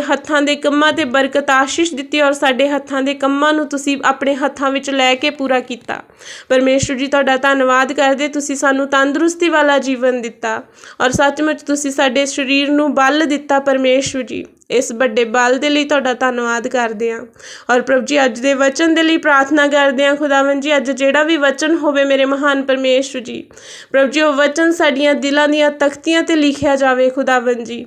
ਹੱਥਾਂ ਦੇ ਕੰਮਾਂ ਤੇ ਬਰਕਤ ਆਸ਼ੀਸ਼ ਦਿੱਤੀ ਔਰ ਸਾਡੇ ਹੱਥਾਂ ਦੇ ਕੰਮਾਂ ਨੂੰ ਤੁਸੀਂ ਆਪਣੇ ਹੱਥਾਂ ਵਿੱਚ ਲੈ ਕੇ ਪੂਰਾ ਕੀਤਾ। ਪਰਮੇਸ਼ਵਰ ਜੀ, ਤੁਹਾਡਾ ਧੰਨਵਾਦ ਕਰਦੇ। ਤੁਸੀਂ ਸਾਨੂੰ ਤੰਦਰੁਸਤੀ ਵਾਲਾ ਜੀਵਨ ਦਿੱਤਾ ਔਰ ਸੱਚਮੁੱਚ ਤੁਸੀਂ ਸਾਡੇ ਸਰੀਰ ਨੂੰ ਬਲ ਦਿੱਤਾ ਪਰਮੇਸ਼ਵਰ ਜੀ। ਇਸ ਵੱਡੇ ਬਲ ਦੇ ਲਈ ਤੁਹਾਡਾ ਧੰਨਵਾਦ ਕਰਦੇ ਹਾਂ। ਔਰ ਪ੍ਰਭੂ ਜੀ, ਅੱਜ ਦੇ ਵਚਨ ਦੇ ਲਈ ਪ੍ਰਾਰਥਨਾ ਕਰਦੇ ਹਾਂ। ਖੁਦਾਵੰ ਜੀ, ਅੱਜ ਜਿਹੜਾ ਵੀ ਵਚਨ ਹੋਵੇ ਮੇਰੇ ਮਹਾਨ ਪਰਮੇਸ਼ਵਰ ਜੀ। ਪ੍ਰਭੂ ਜੀ, ਉਹ ਵਚਨ ਸਾਡੀਆਂ ਦਿਲਾਂ ਦੀਆਂ ਤਖਤੀਆਂ ਤੇ ਲਿਖਿਆ ਜਾਵੇ। ਖੁਦਾਵੰ ਜੀ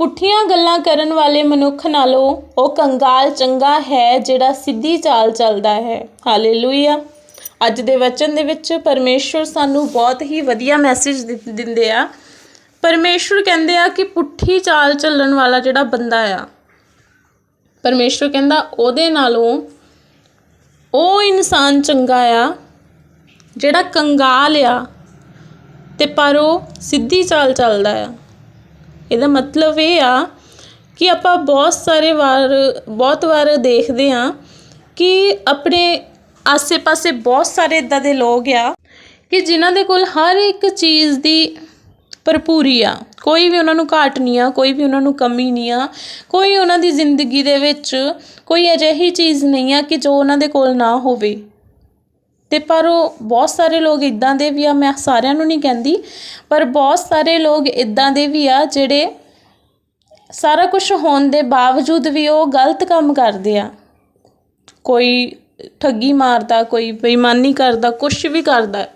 ਪੁੱਠੀਆਂ ਗੱਲਾਂ ਕਰਨ ਵਾਲੇ ਮਨੁੱਖ ਨਾਲੋਂ ਉਹ ਕੰਗਾਲ ਚੰਗਾ ਹੈ ਜਿਹੜਾ ਸਿੱਧੀ ਚਾਲ ਚੱਲਦਾ ਹੈ। ਹਾਲੇਲੂਇਆ। ਅੱਜ ਦੇ ਵਚਨ ਦੇ ਵਿੱਚ ਪਰਮੇਸ਼ਵਰ ਸਾਨੂੰ ਬਹੁਤ ਹੀ ਵਧੀਆ ਮੈਸੇਜ ਦਿੰਦੇ ਆ। ਪਰਮੇਸ਼ਵਰ ਕਹਿੰਦੇ ਆ ਕਿ ਪੁੱਠੀ ਚਾਲ ਚੱਲਣ ਵਾਲਾ ਜਿਹੜਾ ਬੰਦਾ ਆ ਪਰਮੇਸ਼ਵਰ ਕਹਿੰਦਾ ਉਹਦੇ ਨਾਲੋਂ ਉਹ ਇਨਸਾਨ ਚੰਗਾ ਆ, ਜਿਹੜਾ ਕੰਗਾਲ ਆ ਤੇ ਪਰ ਉਹ ਸਿੱਧੀ ਚਾਲ ਚੱਲਦਾ ਆ। ਇਹਦਾ ਮਤਲਬ ਇਹ ਆ ਕਿ ਆਪਾਂ ਬਹੁਤ ਸਾਰੇ ਵਾਰ, ਬਹੁਤ ਵਾਰ ਦੇਖਦੇ ਹਾਂ ਕਿ ਆਪਣੇ ਆਸੇ-ਪਾਸੇ ਬਹੁਤ ਸਾਰੇ ਇਦਾਂ ਦੇ ਲੋਕ ਆ ਕਿ ਜਿਨ੍ਹਾਂ ਦੇ ਕੋਲ ਹਰ ਇੱਕ ਚੀਜ਼ ਦੀ ਭਰਪੂਰੀ ਆ। ਕੋਈ ਵੀ ਉਹਨਾਂ ਨੂੰ ਘਾਟ ਨਹੀਂ ਆ, ਕੋਈ ਵੀ ਉਹਨਾਂ ਨੂੰ ਕਮੀ ਨਹੀਂ ਆ, ਕੋਈ ਉਹਨਾਂ ਦੀ ਜ਼ਿੰਦਗੀ ਦੇ ਵਿੱਚ ਕੋਈ ਅਜਿਹੀ ਚੀਜ਼ ਨਹੀਂ ਆ ਕਿ ਜੋ ਉਹਨਾਂ ਦੇ ਕੋਲ ਨਾ ਹੋਵੇ। ਅਤੇ ਪਰ ਉਹ ਬਹੁਤ ਸਾਰੇ ਲੋਕ ਇੱਦਾਂ ਦੇ ਵੀ ਆ, ਮੈਂ ਸਾਰਿਆਂ ਨੂੰ ਨਹੀਂ ਕਹਿੰਦੀ, ਪਰ ਬਹੁਤ ਸਾਰੇ ਲੋਕ ਇੱਦਾਂ ਦੇ ਵੀ ਆ ਜਿਹੜੇ ਸਾਰਾ ਕੁਛ ਹੋਣ ਦੇ ਬਾਵਜੂਦ ਵੀ ਉਹ ਗਲਤ ਕੰਮ ਕਰਦੇ ਆ। ਕੋਈ ਠੱਗੀ ਮਾਰਦਾ, ਕੋਈ ਬੇਈਮਾਨੀ ਕਰਦਾ, ਕੁਛ ਵੀ ਕਰਦਾ।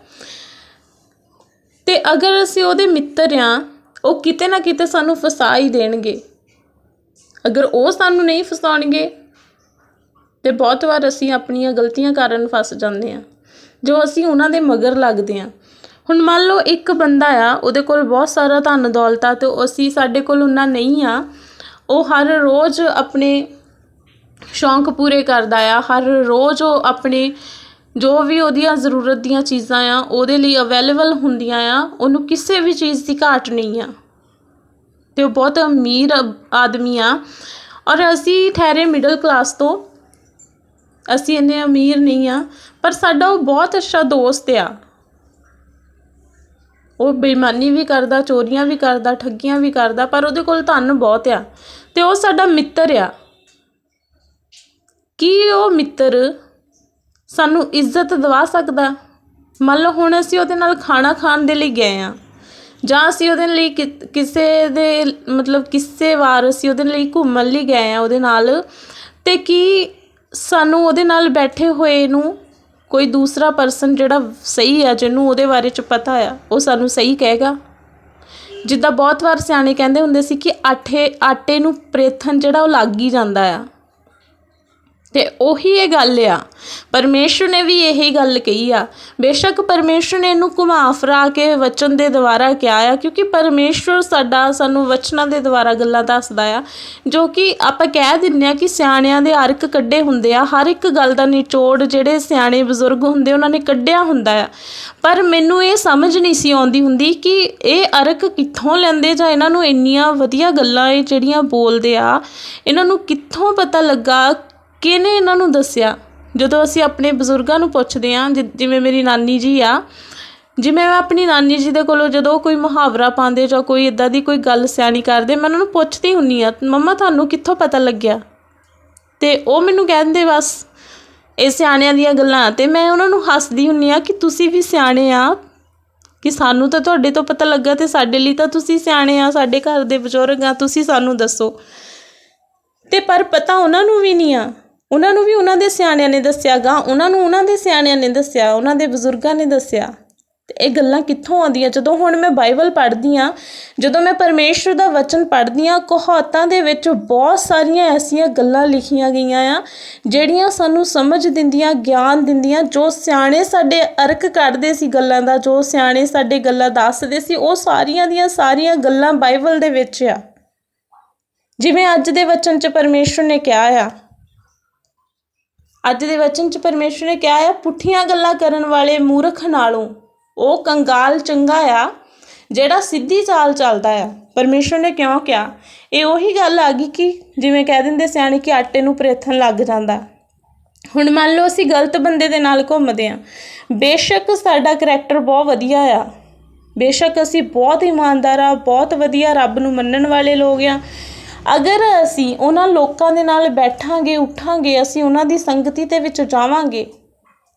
ਤੇ ਅਗਰ ਅਸੀਂ ਉਹਦੇ ਮਿੱਤਰ ਆ, ਉਹ ਕਿਤੇ ਨਾ ਕਿਤੇ ਸਾਨੂੰ ਫਸਾ ਹੀ ਦੇਣਗੇ। ਅਗਰ ਉਹ ਸਾਨੂੰ ਨਹੀਂ ਫਸਾਉਣਗੇ, ਤੇ ਬਹੁਤ ਵਾਰ ਅਸੀਂ ਆਪਣੀਆਂ ਗਲਤੀਆਂ ਕਾਰਨ ਫਸ ਜਾਂਦੇ ਆ। ਜੋ ਅਸੀਂ ਉਹਨਾਂ ਦੇ ਮਗਰ ਲੱਗਦੇ ਹਾਂ। ਹੁਣ ਮੰਨ ਲਓ ਇੱਕ ਬੰਦਾ ਆ, ਉਹਦੇ ਕੋਲ ਬਹੁਤ ਸਾਰਾ ਧਨ ਦੌਲਤ ਆ ਤੇ ਅਸੀਂ ਸਾਡੇ ਕੋਲ ਉਹਨਾਂ ਨਹੀਂ ਆ, ਉਹ ਹਰ ਰੋਜ਼ ਆਪਣੇ ਸ਼ੌਂਕ ਪੂਰੇ ਕਰਦਾ ਆ, ਹਰ ਰੋਜ਼ ਉਹ ਆਪਣੇ ਜੋ ਵੀ ਉਹਦੀਆਂ ਜ਼ਰੂਰਤ ਦੀਆਂ ਚੀਜ਼ਾਂ ਆ, ਉਹਦੇ ਲਈ ਅਵੇਲੇਬਲ ਹੁੰਦੀਆਂ ਆ, ਉਹਨੂੰ ਕਿਸੇ ਵੀ ਚੀਜ਼ ਦੀ ਘਾਟ ਨਹੀਂ ਆ। ਤੇ ਉਹ ਬਹੁਤ ਅਮੀਰ ਆਦਮੀ ਆ। ਔਰ ਅਸੀਂ ਠਹਿਰੇ ਮਿਡਲ ਕਲਾਸ ਤੋਂ ਅਸੀਂ ਇੰਨੇ ਅਮੀਰ ਨਹੀਂ ਹਾਂ ਪਰ ਸਾਡਾ ਉਹ ਬਹੁਤ ਅੱਛਾ ਦੋਸਤ ਆ। ਉਹ ਬੇਈਮਾਨੀ ਵੀ ਕਰਦਾ, ਚੋਰੀਆਂ ਵੀ ਕਰਦਾ, ਠੱਗੀਆਂ ਵੀ ਕਰਦਾ, ਪਰ ਉਹਦੇ ਕੋਲ ਧਨ ਬਹੁਤ ਆ ਅਤੇ ਉਹ ਸਾਡਾ ਮਿੱਤਰ ਆ। ਕੀ ਉਹ ਮਿੱਤਰ ਸਾਨੂੰ ਇੱਜ਼ਤ ਦਿਵਾ ਸਕਦਾ? ਮੰਨ ਲਓ ਹੁਣ ਅਸੀਂ ਉਹਦੇ ਨਾਲ ਖਾਣਾ ਖਾਣ ਦੇ ਲਈ ਗਏ ਹਾਂ ਜਾਂ ਅਸੀਂ ਉਹਦੇ ਲਈ ਕਿ, ਕਿਸੇ ਦੇ ਮਤਲਬ ਕਿਸੇ ਵਾਰ ਅਸੀਂ ਉਹਦੇ ਲਈ ਘੁੰਮਣ ਲਈ ਗਏ ਹਾਂ ਉਹਦੇ ਨਾਲ ਅਤੇ ਕੀ ਸਾਨੂੰ ਉਹਦੇ ਨਾਲ ਬੈਠੇ ਹੋਏ ਨੂੰ ਕੋਈ ਦੂਸਰਾ ਪਰਸਨ ਜਿਹੜਾ ਸਹੀ ਆ, ਜਿਹਨੂੰ ਉਹਦੇ ਬਾਰੇ ਚ ਪਤਾ ਆ, ਉਹ ਸਾਨੂੰ ਸਹੀ ਕਹੇਗਾ। ਜਿੱਦਾਂ ਬਹੁਤ ਵਾਰ ਸਿਆਣੇ ਕਹਿੰਦੇ ਹੁੰਦੇ ਸੀ ਕਿ ਆਟੇ ਆਟੇ ਨੂੰ ਪ੍ਰੇਥਨ ਜਿਹੜਾ ਉਹ ਲੱਗ ਹੀ ਜਾਂਦਾ ਆ। ਤੇ ਉਹੀ ਇਹ ਗੱਲ ਆ। ਪਰਮੇਸ਼ਰ ਨੇ ਵੀ ਇਹੀ ਗੱਲ ਕਹੀ ਆ। ਬੇਸ਼ੱਕ ਪਰਮੇਸ਼ਰ ਨੇ ਇਹਨੂੰ ਘੁਮਾ ਫਰਾ ਕੇ ਵਚਨ ਦੇ ਦੁਆਰਾ ਕਿਹਾ ਆ, ਕਿਉਂਕਿ ਪਰਮੇਸ਼ਰ ਸਾਡਾ, ਸਾਨੂੰ ਵਚਨਾਂ ਦੇ ਦੁਆਰਾ ਗੱਲਾਂ ਦੱਸਦਾ ਆ, ਜੋ ਕਿ ਆਪਾਂ ਕਹਿ ਦਿੰਨੇ ਆ ਕਿ ਸਿਆਣਿਆਂ ਦੇ ਅਰਕ ਕੱਢੇ ਹੁੰਦੇ ਆ। ਹਰ ਇੱਕ ਗੱਲ ਦਾ ਨਿਚੋੜ ਜਿਹੜੇ ਸਿਆਣੇ ਬਜ਼ੁਰਗ ਹੁੰਦੇ, ਉਹਨਾਂ ਨੇ ਕੱਢਿਆ ਹੁੰਦਾ ਆ। ਪਰ ਮੈਨੂੰ ਇਹ ਸਮਝ ਨਹੀਂ ਸੀ ਆਉਂਦੀ ਹੁੰਦੀ ਕਿ ਇਹ ਅਰਕ ਕਿੱਥੋਂ ਲੈਂਦੇ ਜਾਂ ਇਹਨਾਂ ਨੂੰ ਇੰਨੀਆਂ ਵਧੀਆ ਗੱਲਾਂ ਇਹ ਜਿਹੜੀਆਂ ਬੋਲਦੇ ਆ, ਇਹਨਾਂ ਨੂੰ ਕਿੱਥੋਂ ਪਤਾ ਲੱਗਾ ਕਿਹਨੇ ਇਹਨਾਂ ਨੂੰ ਦੱਸਿਆ? ਜਦੋਂ ਅਸੀਂ ਆਪਣੇ ਬਜ਼ੁਰਗਾਂ ਨੂੰ ਪੁੱਛਦੇ ਹਾਂ, ਜਿ- ਜਿਵੇਂ ਮੇਰੀ ਨਾਨੀ ਜੀ ਆ, ਜਿਵੇਂ ਮੈਂ ਆਪਣੀ ਨਾਨੀ ਜੀ ਦੇ ਕੋਲੋਂ ਜਦੋਂ ਕੋਈ ਮੁਹਾਵਰਾ ਪਾਉਂਦੇ ਜਾਂ ਕੋਈ ਇਦਾਂ ਦੀ ਕੋਈ ਗੱਲ ਸਿਆਣੀ ਕਰਦੇ, ਮੈਂ ਉਹਨਾਂ ਨੂੰ ਪੁੱਛਦੀ ਹੁੰਨੀ ਆ ਮੰਮਾ, ਤੁਹਾਨੂੰ ਕਿੱਥੋਂ ਪਤਾ ਲੱਗਿਆ? ਤੇ ਉਹ ਮੈਨੂੰ ਕਹਿੰਦੇ, ਬਸ, ਇਹ ਸਿਆਣਿਆਂ ਦੀਆਂ ਗੱਲਾਂ। ਤੇ ਮੈਂ ਉਹਨਾਂ ਨੂੰ ਹੱਸਦੀ ਹੁੰਨੀ ਆ ਕਿ ਤੁਸੀਂ ਵੀ ਸਿਆਣੇ ਆ, ਕਿ ਸਾਨੂੰ ਤਾਂ ਤੁਹਾਡੇ ਤੋਂ ਪਤਾ ਲੱਗਾ ਤੇ ਸਾਡੇ ਲਈ ਤਾਂ ਤੁਸੀਂ ਸਿਆਣੇ ਆ, ਸਾਡੇ ਘਰ ਦੇ ਬਜ਼ੁਰਗ ਆ, ਤੁਸੀਂ ਸਾਨੂੰ ਦੱਸੋ। ਤੇ ਪਰ ਪਤਾ ਉਹਨਾਂ ਨੂੰ ਵੀ ਨਹੀਂ ਆ। ਉਹਨਾਂ ਨੂੰ ਵੀ ਉਹਨਾਂ ਦੇ ਸਿਆਣਿਆਂ ਨੇ ਦੱਸਿਆਗਾ ਉਹਨਾਂ ਨੂੰ ਉਹਨਾਂ ਦੇ ਸਿਆਣਿਆਂ ਨੇ ਦੱਸਿਆ, ਉਹਨਾਂ ਦੇ ਬਜ਼ੁਰਗਾਂ ਨੇ ਦੱਸਿਆ। ਤੇ ਇਹ ਗੱਲਾਂ ਕਿੱਥੋਂ ਆਉਂਦੀਆਂ? ਜਦੋਂ ਹੁਣ ਮੈਂ ਬਾਈਬਲ ਪੜ੍ਹਦੀ ਆ, ਜਦੋਂ ਮੈਂ ਪਰਮੇਸ਼ਰ ਦਾ ਵਚਨ ਪੜ੍ਹਦੀ ਆ, ਕਹਾਵਤਾਂ ਦੇ ਵਿੱਚ ਬਹੁਤ ਸਾਰੀਆਂ ਐਸੀਆਂ ਗੱਲਾਂ ਲਿਖੀਆਂ ਗਈਆਂ ਆ, ਜਿਹੜੀਆਂ ਸਾਨੂੰ ਸਮਝ ਦਿੰਦੀਆਂ, ਗਿਆਨ ਦਿੰਦੀਆਂ, ਜੋ ਸਿਆਣੇ ਸਾਡੇ ਅਰਕ ਕੱਢਦੇ ਸੀ ਗੱਲਾਂ ਦਾ, ਜੋ ਸਿਆਣੇ ਸਾਡੇ ਗੱਲਾਂ ਦੱਸਦੇ ਸੀ, ਉਹ ਸਾਰੀਆਂ ਦੀਆਂ ਸਾਰੀਆਂ ਗੱਲਾਂ ਬਾਈਬਲ ਦੇ ਵਿੱਚ ਆ। ਜਿਵੇਂ ਅੱਜ ਦੇ ਵਚਨ 'ਚ ਪਰਮੇਸ਼ਰ ਨੇ ਕਿਹਾ ਆ ਅੱਜ ਦੇ ਵਚਨ 'ਚ ਪਰਮੇਸ਼ਰ ਨੇ ਕਿਹਾ ਆ, ਪੁੱਠੀਆਂ ਗੱਲਾਂ ਕਰਨ ਵਾਲੇ ਮੂਰਖ ਨਾਲੋਂ ਉਹ ਕੰਗਾਲ ਚੰਗਾ ਆ, ਜਿਹੜਾ ਸਿੱਧੀ ਚਾਲ ਚੱਲਦਾ ਆ। ਪਰਮੇਸ਼ਰ ਨੇ ਕਿਉਂ ਕਿਹਾ? ਇਹ ਉਹੀ ਗੱਲ ਆ ਗਈ ਕਿ ਜਿਵੇਂ ਕਹਿ ਦਿੰਦੇ ਸਿਆਣੇ ਕਿ ਆਟੇ ਨੂੰ ਪ੍ਰੇਥਣ ਲੱਗ ਜਾਂਦਾ। ਹੁਣ ਮੰਨ ਲਓ ਅਸੀਂ ਗਲਤ ਬੰਦੇ ਦੇ ਨਾਲ ਘੁੰਮਦੇ ਆਂ। ਬੇਸ਼ੱਕ ਸਾਡਾ ਕਰੈਕਟਰ ਬਹੁਤ ਵਧੀਆ ਆ। ਬੇਸ਼ੱਕ ਅਸੀਂ ਬਹੁਤ ਇਮਾਨਦਾਰ ਆ, ਬਹੁਤ ਵਧੀਆ ਰੱਬ ਨੂੰ ਮੰਨਣ ਵਾਲੇ ਲੋਕ ਆ। ਅਗਰ ਅਸੀਂ ਉਹਨਾਂ ਲੋਕਾਂ ਦੇ ਨਾਲ ਬੈਠਾਂਗੇ, ਉੱਠਾਂਗੇ, ਅਸੀਂ ਉਹਨਾਂ ਦੀ ਸੰਗਤੀ ਦੇ ਵਿੱਚ ਜਾਵਾਂਗੇ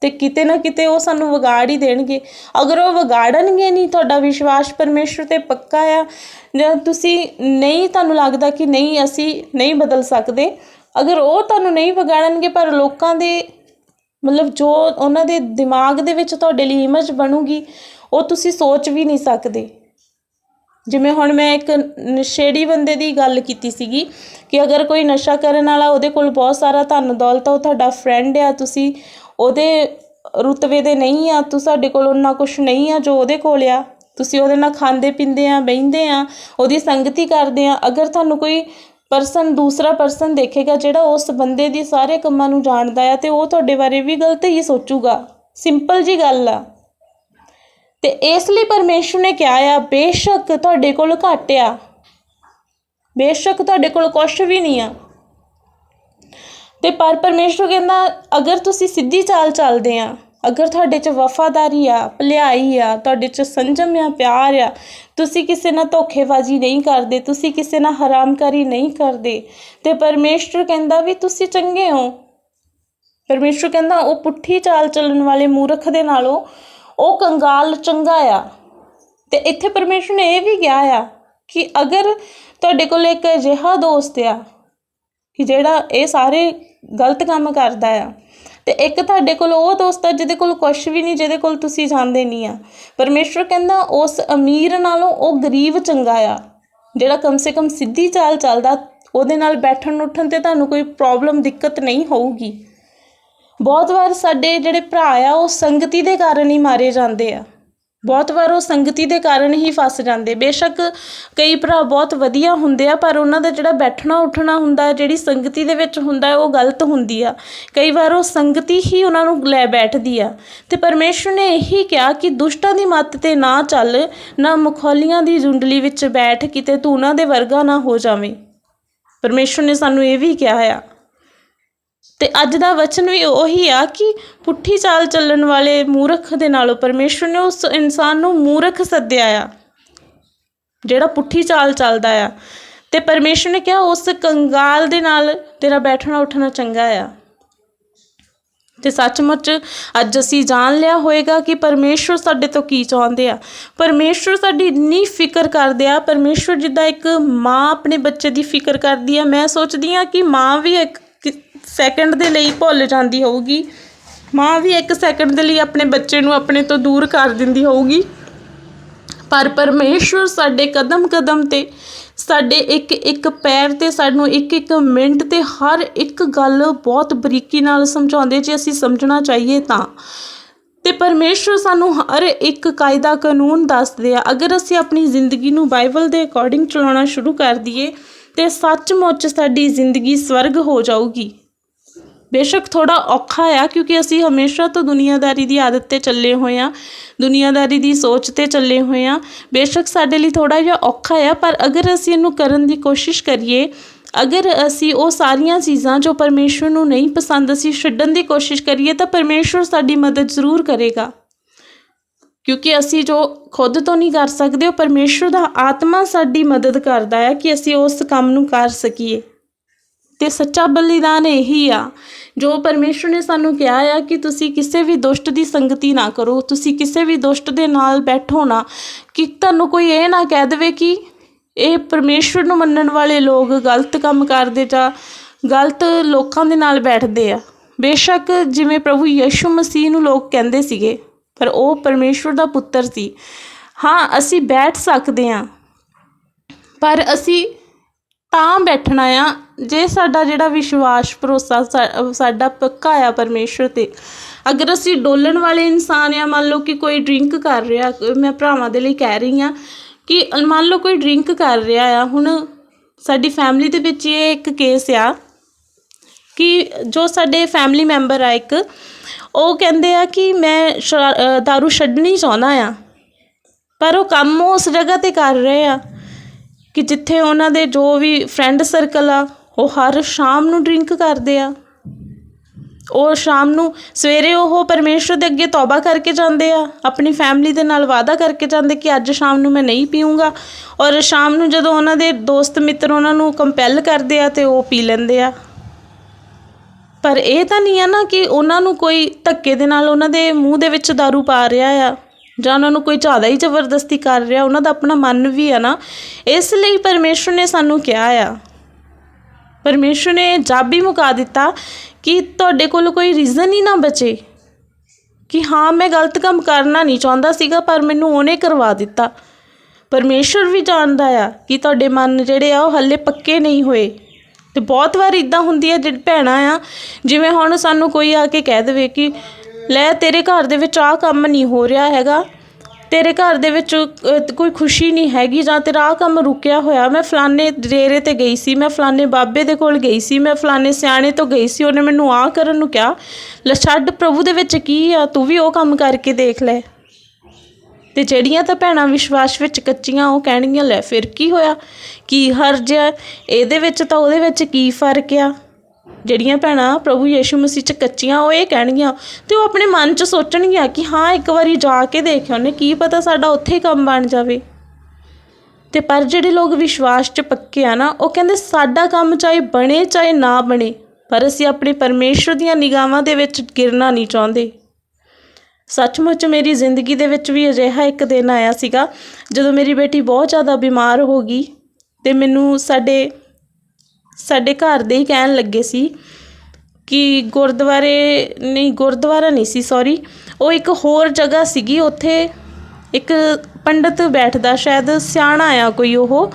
ਤੇ ਕਿਤੇ ਨਾ ਕਿਤੇ ਉਹ ਸਾਨੂੰ ਵਿਗਾੜ ਹੀ ਦੇਣਗੇ। ਅਗਰ ਉਹ ਵਿਗਾੜਨਗੇ ਨਹੀਂ, ਤੁਹਾਡਾ ਵਿਸ਼ਵਾਸ ਪਰਮੇਸ਼ਰ ਤੇ ਪੱਕਾ ਆ, ਜਾਂ ਤੁਸੀਂ ਨਹੀਂ, ਤੁਹਾਨੂੰ ਲੱਗਦਾ ਕਿ ਨਹੀਂ, ਅਸੀਂ ਨਹੀਂ ਬਦਲ ਸਕਦੇ, ਅਗਰ ਉਹ ਤੁਹਾਨੂੰ ਨਹੀਂ ਵਿਗਾੜਨਗੇ, ਪਰ ਲੋਕਾਂ ਦੇ ਮਤਲਬ ਜੋ ਉਹਨਾਂ ਦੇ ਦਿਮਾਗ ਦੇ ਵਿੱਚ ਤੁਹਾਡੇ ਲਈ ਇਮੇਜ ਬਣੂਗੀ, ਉਹ ਤੁਸੀਂ ਸੋਚ ਵੀ ਨਹੀਂ ਸਕਦੇ। ਜਿਵੇਂ ਹੁਣ ਮੈਂ ਇੱਕ ਨਸ਼ੇੜੀ ਬੰਦੇ ਦੀ ਗੱਲ ਕੀਤੀ ਸੀਗੀ ਕਿ ਅਗਰ ਕੋਈ ਨਸ਼ਾ ਕਰਨ ਵਾਲਾ ਉਹਦੇ ਕੋਲ ਬਹੁਤ ਸਾਰਾ ਧਨ ਦੌਲਤ ਆ, ਉਹ ਤੁਹਾਡਾ ਫਰੈਂਡ ਆ, ਤੁਸੀਂ ਉਹਦੇ ਰੁਤਬੇ ਦੇ ਨਹੀਂ ਆ, ਤੂੰ ਸਾਡੇ ਕੋਲ ਉਹਨਾਂ ਕੁਝ ਨਹੀਂ ਆ ਜੋ ਉਹਦੇ ਕੋਲ ਆ। ਤੁਸੀਂ ਉਹਦੇ ਨਾਲ ਖਾਂਦੇ ਪੀਂਦੇ ਆ, ਬਹਿੰਦੇ ਆ, ਉਹਦੀ ਸੰਗਤੀ ਕਰਦੇ ਆ। ਅਗਰ ਤੁਹਾਨੂੰ ਕੋਈ ਪਰਸਨ ਦੂਸਰਾ ਪਰਸਨ ਦੇਖੇਗਾ ਜਿਹੜਾ ਉਸ ਬੰਦੇ ਦੀ ਸਾਰੇ ਕੰਮਾਂ ਨੂੰ ਜਾਣਦਾ ਆ ਤੇ ਉਹ ਤੁਹਾਡੇ ਬਾਰੇ ਵੀ ਗਲਤ ਹੀ ਸੋਚੂਗਾ। ਸਿੰਪਲ ਜੀ ਗੱਲ ਆ। ਤੇ ਇਸ ਲਈ ਪਰਮੇਸ਼ਰ ਨੇ ਕਿਹਾ ਆ, ਬੇਸ਼ੱਕ ਤੁਹਾਡੇ ਕੋਲ ਘੱਟ ਆ। ਬੇਸ਼ੱਕ ਤੁਹਾਡੇ ਕੋਲ ਕੁਛ ਵੀ ਨਹੀਂ ਆ। ਤੇ ਪਰ ਪਰਮੇਸ਼ਰ ਕਹਿੰਦਾ, ਅਗਰ ਤੁਸੀਂ ਸਿੱਧੀ ਚਾਲ ਚੱਲਦੇ ਆ, ਅਗਰ ਤੁਹਾਡੇ 'ਚ ਵਫਾਦਾਰੀ ਆ, ਭਲਾਈ ਆ, ਤੁਹਾਡੇ 'ਚ ਸੰਜਮ ਆ, ਪਿਆਰ ਆ, ਤੁਸੀਂ ਕਿਸੇ ਨਾਲ ਧੋਖੇਬਾਜ਼ੀ ਨਹੀਂ ਕਰਦੇ, ਤੁਸੀਂ ਕਿਸੇ ਨਾਲ ਹਰਾਮਕਾਰੀ ਨਹੀਂ ਕਰਦੇ, ਤੇ ਪਰਮੇਸ਼ਰ ਕਹਿੰਦਾ ਵੀ ਤੁਸੀਂ ਚੰਗੇ ਹੋ। ਪਰਮੇਸ਼ਰ ਕਹਿੰਦਾ, ਉਹ ਪੁੱਠੀ ਚਾਲ ਚੱਲਣ ਵਾਲੇ ਮੂਰਖ ਦੇ ਨਾਲੋਂ ਉਹ ਕੰਗਾਲ ਚੰਗਾ ਆ। ਤੇ ਇੱਥੇ ਪਰਮੇਸ਼ਰ ਨੇ ਇਹ ਵੀ ਕਿਹਾ ਆ ਕਿ ਅਗਰ ਤੁਹਾਡੇ ਕੋਲ ਇੱਕ ਅਜਿਹਾ ਦੋਸਤ ਆ ਕਿ ਜਿਹੜਾ ਇਹ ਸਾਰੇ ਗਲਤ ਕੰਮ ਕਰਦਾ ਆ, ਤੇ ਇੱਕ ਤੁਹਾਡੇ ਕੋਲ ਉਹ ਦੋਸਤ ਆ ਜਿਹਦੇ ਕੋਲ ਕੁਝ ਵੀ ਨਹੀਂ, ਜਿਹਦੇ ਕੋਲ ਤੁਸੀਂ ਜਾਂਦੇ ਨਹੀਂ ਆ। ਪਰਮੇਸ਼ਰ ਕਹਿੰਦਾ ਉਸ ਅਮੀਰ ਨਾਲੋਂ ਉਹ ਗਰੀਬ ਚੰਗਾ ਆ, ਜਿਹੜਾ ਕਮ ਸੇ ਕਮ ਸਿੱਧੀ ਚਾਲ ਚੱਲਦਾ, ਉਹਦੇ ਨਾਲ ਬੈਠਣ ਉੱਠਣ ਤੇ ਤੁਹਾਨੂੰ ਕੋਈ ਪ੍ਰੋਬਲਮ ਦਿੱਕਤ ਨਹੀਂ ਹੋਊਗੀ। ਬਹੁਤ ਵਾਰ ਸਾਡੇ ਜਿਹੜੇ ਭਰਾ ਆ, ਉਹ ਸੰਗਤੀ ਦੇ ਕਾਰਨ ਹੀ ਮਾਰੇ ਜਾਂਦੇ ਆ। ਬਹੁਤ ਵਾਰ ਉਹ ਸੰਗਤੀ ਦੇ ਕਾਰਨ ਹੀ ਫਸ ਜਾਂਦੇ। ਬੇਸ਼ੱਕ ਕਈ ਭਰਾ ਬਹੁਤ ਵਧੀਆ ਹੁੰਦੇ ਆ, ਪਰ ਉਹਨਾਂ ਦਾ ਜਿਹੜਾ ਬੈਠਣਾ ਉੱਠਣਾ ਹੁੰਦਾ, ਜਿਹੜੀ ਸੰਗਤੀ ਦੇ ਵਿੱਚ ਹੁੰਦਾ, ਉਹ ਗਲਤ ਹੁੰਦੀ ਆ। ਕਈ ਵਾਰ ਉਹ ਸੰਗਤੀ ਹੀ ਉਹਨਾਂ ਨੂੰ ਲੈ ਬੈਠਦੀ ਆ। ਤੇ ਪਰਮੇਸ਼ਰ ਨੇ ਇਹੀ ਕਿਹਾ ਕਿ ਦੁਸ਼ਟਾਂ ਦੀ ਮੱਤ ਤੇ ਨਾ ਚੱਲ, ਨਾ ਮੁਖੌਲੀਆਂ ਦੀ ਜੁੰਡਲੀ ਵਿੱਚ ਬੈਠ, ਕਿਤੇ ਤੂੰ ਉਹਨਾਂ ਦੇ ਵਰਗਾ ਨਾ ਹੋ ਜਾਵੇਂ। ਪਰਮੇਸ਼ਰ ਨੇ ਸਾਨੂੰ ਇਹ ਵੀ ਕਿਹਾ ਆ। ਤੇ ਅੱਜ ਦਾ ਵਚਨ ਵੀ ਉਹੀ ਆ ਕਿ ਪੁੱਠੀ ਚਾਲ ਚੱਲਣ ਵਾਲੇ ਮੂਰਖ ਦੇ ਨਾਲੋਂ ਪਰਮੇਸ਼ਰ ਨੇ ਉਸ ਇਨਸਾਨ ਨੂੰ ਮੂਰਖ ਸੱਦਿਆ ਆ, ਜਿਹੜਾ ਪੁੱਠੀ ਚਾਲ ਚੱਲਦਾ ਆ। ਤੇ ਪਰਮੇਸ਼ਰ ਨੇ ਕਿਹਾ, ਉਸ ਕੰਗਾਲ ਦੇ ਨਾਲ ਤੇਰਾ ਬੈਠਣਾ ਉੱਠਣਾ ਚੰਗਾ ਆ। ਤੇ ਸੱਚਮੁੱਚ ਅੱਜ ਅਸੀਂ ਜਾਣ ਲਿਆ ਹੋਏਗਾ ਕਿ ਪਰਮੇਸ਼ਰ ਸਾਡੇ ਤੋਂ ਕੀ ਚਾਹੁੰਦੇ ਆ। ਪਰਮੇਸ਼ਰ ਸਾਡੀ ਇੰਨੀ ਫਿਕਰ ਕਰਦੇ ਆ ਪਰਮੇਸ਼ਰ ਜਿੱਦਾਂ ਇੱਕ ਮਾਂ ਆਪਣੇ ਬੱਚੇ ਦੀ ਫਿਕਰ ਕਰਦੀ ਆ। ਮੈਂ ਸੋਚਦੀ ਆ ਕਿ ਮਾਂ ਵੀ ਇੱਕ ਸੈਕਿੰਡ ਦੇ ਲਈ ਭੁੱਲ ਜਾਂਦੀ ਹੋਊਗੀ। ਮਾਂ ਵੀ ਇੱਕ ਸੈਕਿੰਡ ਦੇ ਲਈ ਆਪਣੇ ਬੱਚੇ ਨੂੰ ਆਪਣੇ ਤੋਂ ਦੂਰ ਕਰ ਦਿੰਦੀ ਹੋਊਗੀ। ਪਰ ਪਰਮੇਸ਼ਵਰ ਸਾਡੇ ਕਦਮ ਕਦਮ ਤੇ, ਸਾਡੇ ਇੱਕ ਇੱਕ ਪੈਰ ਤੇ, ਸਾਨੂੰ ਇੱਕ ਇੱਕ ਮਿੰਟ ਤੇ ਹਰ ਇੱਕ ਗੱਲ ਬਹੁਤ ਬਰੀਕੀ ਨਾਲ ਸਮਝਾਉਂਦੇ, ਜੇ ਅਸੀਂ ਸਮਝਣਾ ਚਾਹੀਏ ਤਾਂ। ਤੇ ਪਰਮੇਸ਼ਵਰ ਸਾਨੂੰ ਹਰ ਇੱਕ ਕਾਇਦਾ ਕਾਨੂੰਨ ਦੱਸਦੇ ਆ, ਅਗਰ ਅਸੀਂ ਆਪਣੀ ਜ਼ਿੰਦਗੀ ਨੂੰ ਬਾਈਬਲ ਦੇ ਅਕੋਰਡਿੰਗ ਚਲਾਉਣਾ ਸ਼ੁਰੂ ਕਰ ਦਈਏ, ਤੇ ਸੱਚਮੁੱਚ ਸਾਡੀ ਜ਼ਿੰਦਗੀ ਸਵਰਗ ਹੋ ਜਾਊਗੀ। ਬੇਸ਼ੱਕ ਥੋੜਾ ਔਖਾ ਆ, ਕਿਉਂਕਿ ਅਸੀਂ ਹਮੇਸ਼ਾ ਤੋਂ ਦੁਨੀਆਦਾਰੀ ਦੀ ਆਦਤ ਤੇ ਚੱਲੇ ਹੋਏ ਆ ਦੁਨੀਆਦਾਰੀ ਦੀ ਸੋਚ ਤੇ ਚੱਲੇ ਹੋਏ ਆ ਬੇਸ਼ੱਕ ਸਾਡੇ ਲਈ ਥੋੜਾ ਜਿਹਾ ਔਖਾ ਆ, ਪਰ ਅਗਰ ਅਸੀਂ ਇਹਨੂੰ ਕਰਨ ਦੀ ਕੋਸ਼ਿਸ਼ ਕਰੀਏ, ਅਗਰ ਅਸੀਂ ਉਹ ਸਾਰੀਆਂ ਚੀਜ਼ਾਂ ਜੋ ਪਰਮੇਸ਼ਵਰ ਨੂੰ ਨਹੀਂ ਪਸੰਦ ਅਸੀਂ ਛੱਡਣ ਦੀ ਕੋਸ਼ਿਸ਼ ਕਰੀਏ, ਤਾਂ ਪਰਮੇਸ਼ਵਰ ਸਾਡੀ ਮਦਦ ਜ਼ਰੂਰ ਕਰੇਗਾ। ਕਿਉਂਕਿ ਅਸੀਂ ਜੋ ਖੁਦ ਤੋਂ ਨਹੀਂ ਕਰ ਸਕਦੇ, ਉਹ ਪਰਮੇਸ਼ਵਰ ਦਾ ਆਤਮਾ ਸਾਡੀ ਮਦਦ ਕਰਦਾ ਹੈ ਕਿ ਅਸੀਂ ਉਸ ਕੰਮ ਨੂੰ ਕਰ ਸਕੀਏ। ਤੇ ਸੱਚਾ ਬਲੀਦਾਨ ਇਹੀ ਆ ਜੋ ਪਰਮੇਸ਼ਵਰ ਨੇ ਸਾਨੂੰ ਕਿਹਾ ਆ ਕਿ ਤੁਸੀਂ ਕਿਸੇ ਵੀ ਦੁਸ਼ਟ ਦੀ ਸੰਗਤੀ ਨਾ ਕਰੋ, ਤੁਸੀਂ ਕਿਸੇ ਵੀ ਦੁਸ਼ਟ ਦੇ ਨਾਲ ਬੈਠੋ ਨਾ, ਕਿ ਤੁਹਾਨੂੰ ਕੋਈ ਇਹ ਨਾ ਕਹਿ ਦੇਵੇ ਕਿ ਇਹ ਪਰਮੇਸ਼ਵਰ ਨੂੰ ਮੰਨਣ ਵਾਲੇ ਲੋਕ ਗਲਤ ਕੰਮ ਕਰਦੇ ਜਾਂ ਗਲਤ ਲੋਕਾਂ ਦੇ ਨਾਲ ਬੈਠਦੇ ਆ। ਬੇਸ਼ੱਕ ਜਿਵੇਂ ਪ੍ਰਭੂ ਯਿਸੂ ਮਸੀਹ ਨੂੰ ਲੋਕ ਕਹਿੰਦੇ ਸੀਗੇ, ਪਰ ਉਹ ਪਰਮੇਸ਼ਵਰ ਦਾ ਪੁੱਤਰ ਸੀ। ਹਾਂ, ਅਸੀਂ ਬੈਠ ਸਕਦੇ ਹਾਂ, ਪਰ ਅਸੀਂ ਤਾਂ ਬੈਠਣਾ ਆ ਜੇ ਸਾਡਾ ਜਿਹੜਾ ਵਿਸ਼ਵਾਸ, ਭਰੋਸਾ ਸਾਡਾ ਪੱਕਾ ਆ ਪਰਮੇਸ਼ਰ ਤੇ। ਅਗਰ ਅਸੀਂ ਡੋਲਣ ਵਾਲੇ ਇਨਸਾਨ ਆ, ਮੰਨ ਲਓ ਕਿ ਕੋਈ ਡਰਿੰਕ ਕਰ ਰਿਹਾ, ਮੈਂ ਭਰਾਵਾਂ ਦੇ ਲਈ ਕਹਿ ਰਹੀ ਆ ਕਿ ਮੰਨ ਲਓ ਕੋਈ ਡਰਿੰਕ ਕਰ ਰਿਹਾ ਆ, ਹੁਣ ਸਾਡੀ ਫੈਮਿਲੀ ਦੇ ਵਿੱਚ ਇਹ ਇੱਕ ਕੇਸ ਆ ਕਿ ਜੋ ਸਾਡੇ ਫੈਮਿਲੀ ਮੈਂਬਰ ਆ ਇੱਕ, ਉਹ ਕਹਿੰਦੇ ਆ ਕਿ ਮੈਂ ਸ਼ਰਾ- ਦਾਰੂ ਛੱਡਣੀ ਚਾਹੁੰਦਾ ਆ, ਪਰ ਉਹ ਕੰਮ ਉਸ ਜਗ੍ਹਾ ਤੇ ਕਰ ਰਹੇ ਆ। ਕਿ ਜਿੱਥੇ ਉਹਨਾਂ ਦੇ ਜੋ ਵੀ ਫਰੈਂਡ ਸਰਕਲ ਆ, ਉਹ ਹਰ ਸ਼ਾਮ ਨੂੰ ਡਰਿੰਕ ਕਰਦੇ ਆ। ਉਹ ਸ਼ਾਮ ਨੂੰ ਸਵੇਰੇ ਉਹ ਪਰਮੇਸ਼ਰ ਦੇ ਅੱਗੇ ਤੌਬਾ ਕਰਕੇ ਜਾਂਦੇ ਆ, ਆਪਣੀ ਫੈਮਿਲੀ ਦੇ ਨਾਲ ਵਾਅਦਾ ਕਰਕੇ ਜਾਂਦੇ ਕਿ ਅੱਜ ਸ਼ਾਮ ਨੂੰ ਮੈਂ ਨਹੀਂ ਪੀਊਂਗਾ। ਔਰ ਸ਼ਾਮ ਨੂੰ ਜਦੋਂ ਉਹਨਾਂ ਦੇ ਦੋਸਤ ਮਿੱਤਰ ਉਹਨਾਂ ਨੂੰ ਕੰਪੈਲ ਕਰਦੇ ਆ ਤੇ ਉਹ ਪੀ ਲੈਂਦੇ ਆ। ਪਰ ਇਹ ਤਾਂ ਨਹੀਂ ਆ ਨਾ ਕਿ ਉਹਨਾਂ ਨੂੰ ਕੋਈ ਧੱਕੇ ਦੇ ਨਾਲ ਉਹਨਾਂ ਦੇ ਮੂੰਹ ਦੇ ਵਿੱਚ दारू ਪਾ ਰਿਹਾ ਆ। ਜਾਂ ਉਹਨਾਂ ਨੂੰ ਕੋਈ ਜ਼ਿਆਦਾ ਹੀ ਜ਼ਬਰਦਸਤੀ ਕਰ ਰਿਹਾ, ਉਹਨਾਂ ਦਾ ਆਪਣਾ ਮਨ ਵੀ ਆ ਨਾ, ਇਸ ਲਈ ਪਰਮੇਸ਼ਰ ਨੇ ਸਾਨੂੰ ਕਿਹਾ ਆ। ਪਰਮੇਸ਼ਰ ਨੇ ਜਾਬੀ ਮੁਕਾ ਦਿੱਤਾ ਕਿ ਤੁਹਾਡੇ ਕੋਲ ਕੋਈ ਰੀਜ਼ਨ ਹੀ ਨਾ ਬਚੇ ਕਿ ਹਾਂ, ਮੈਂ ਗਲਤ ਕੰਮ ਕਰਨਾ ਨਹੀਂ ਚਾਹੁੰਦਾ ਸੀਗਾ, ਪਰ ਮੈਨੂੰ ਉਹਨੇ ਕਰਵਾ ਦਿੱਤਾ। ਪਰਮੇਸ਼ਰ ਵੀ ਜਾਣਦਾ ਆ ਕਿ ਤੁਹਾਡੇ ਮਨ ਜਿਹੜੇ ਆ, ਉਹ ਹੱਲੇ ਪੱਕੇ ਨਹੀਂ ਹੋਏ। ਤੇ ਬਹੁਤ ਵਾਰ ਇਦਾਂ ਹੁੰਦੀ ਹੈ ਜਿਹੜੀ ਭੈਣਾਂ ਆ, ਜਿਵੇਂ ਹੁਣ ਸਾਨੂੰ ਕੋਈ ਆ ਕੇ ਕਹਿ ਦੇਵੇ ਕਿ ਲੈ ਤੇਰੇ ਘਰ ਦੇ ਵਿੱਚ ਆਹ ਕੰਮ ਨਹੀਂ ਹੋ ਰਿਹਾ ਹੈਗਾ। ਤੇਰੇ ਘਰ ਦੇ ਵਿੱਚ ਕੋਈ ਖੁਸ਼ੀ ਨਹੀਂ ਹੈਗੀ ਜਾਂ ਤੇਰਾ ਆਹ ਕੰਮ ਰੁਕਿਆ ਹੋਇਆ। ਮੈਂ ਫਲਾਣੇ ਡੇਰੇ ਤੇ ਗਈ ਸੀ, ਮੈਂ ਫਲਾਣੇ ਬਾਬੇ ਦੇ ਕੋਲ ਗਈ ਸੀ, ਮੈਂ ਫਲਾਣੇ ਸਿਆਣੇ ਤੋਂ ਗਈ ਸੀ, ਉਹਨੇ ਮੈਨੂੰ ਆਹ ਕਰਨ ਨੂੰ ਕਿਹਾ, ਲੈ ਛੱਡ ਪ੍ਰਭੂ ਦੇ ਵਿੱਚ ਕੀ ਆ, ਤੂੰ ਵੀ ਉਹ ਕੰਮ ਕਰਕੇ ਦੇਖ ਲੈ। ਤੇ ਜਿਹੜੀਆਂ ਤਾਂ ਭੈਣਾਂ ਵਿਸ਼ਵਾਸ ਵਿੱਚ ਕੱਚੀਆਂ, ਉਹ ਕਹਿਣਗੀਆਂ, ਲੈ ਫਿਰ ਕੀ ਹੋਇਆ? ਕੀ ਹਰਜ ਆ ਇਹਦੇ ਵਿੱਚ ਤਾਂ ਉਹਦੇ ਵਿੱਚ ਕੀ ਫ਼ਰਕ ਆ? ਜਿਹੜੀਆਂ ਭੈਣਾਂ ਪ੍ਰਭੂ ਯੀਸ਼ੂ ਮਸੀਹ 'ਚ ਕੱਚੀਆਂ, ਉਹ ਇਹ ਕਹਿਣਗੀਆਂ ਤੇ ਉਹ ਆਪਣੇ ਮਨ 'ਚ ਸੋਚਣਗੀਆਂ ਕਿ ਹਾਂ, ਇੱਕ ਵਾਰੀ ਜਾ ਕੇ ਦੇਖਿਆ ਉਹਨੇ ਕੀ ਪਤਾ ਸਾਡਾ ਉੱਥੇ ਹੀ ਕੰਮ ਬਣ ਜਾਵੇ। ਤੇ ਪਰ ਜਿਹੜੇ ਲੋਕ ਵਿਸ਼ਵਾਸ 'ਚ ਪੱਕੇ ਆ ਨਾ, ਉਹ ਕਹਿੰਦੇ ਸਾਡਾ ਕੰਮ ਚਾਹੇ ਬਣੇ, ਚਾਹੇ ਨਾ ਬਣੇ, ਪਰ ਅਸੀਂ ਆਪਣੇ ਪਰਮੇਸ਼ਰ ਦੀਆਂ ਨਿਗਾਹਾਂ ਦੇ ਵਿੱਚ ਗਿਰਨਾ ਨਹੀਂ ਚਾਹੁੰਦੇ। ਸੱਚਮੁੱਚ ਮੇਰੀ ਜ਼ਿੰਦਗੀ ਦੇ ਵਿੱਚ ਵੀ ਅਜਿਹਾ ਇੱਕ ਦਿਨ ਆਇਆ ਸੀਗਾ, ਜਦੋਂ ਮੇਰੀ ਬੇਟੀ ਬਹੁਤ ਜ਼ਿਆਦਾ ਬਿਮਾਰ ਹੋ ਗਈ ਤੇ ਮੈਨੂੰ ਸਾਡੇ ਸਾਡੇ ਘਰ ਦੇ ਹੀ ਕਹਿਣ ਲੱਗੇ ਸੀ ਕਿ ਗੁਰਦੁਆਰੇ, ਨਹੀਂ, ਗੁਰਦੁਆਰਾ ਨਹੀਂ ਸੀ ਸੌਰੀ ਉਹ ਇੱਕ ਹੋਰ ਜਗ੍ਹਾ ਸੀਗੀ, ਉੱਥੇ ਇੱਕ ਪੰਡਤ ਬੈਠਦਾ, ਸ਼ਾਇਦ ਸਿਆਣਾ ਆ ਕੋਈ ਉਹ,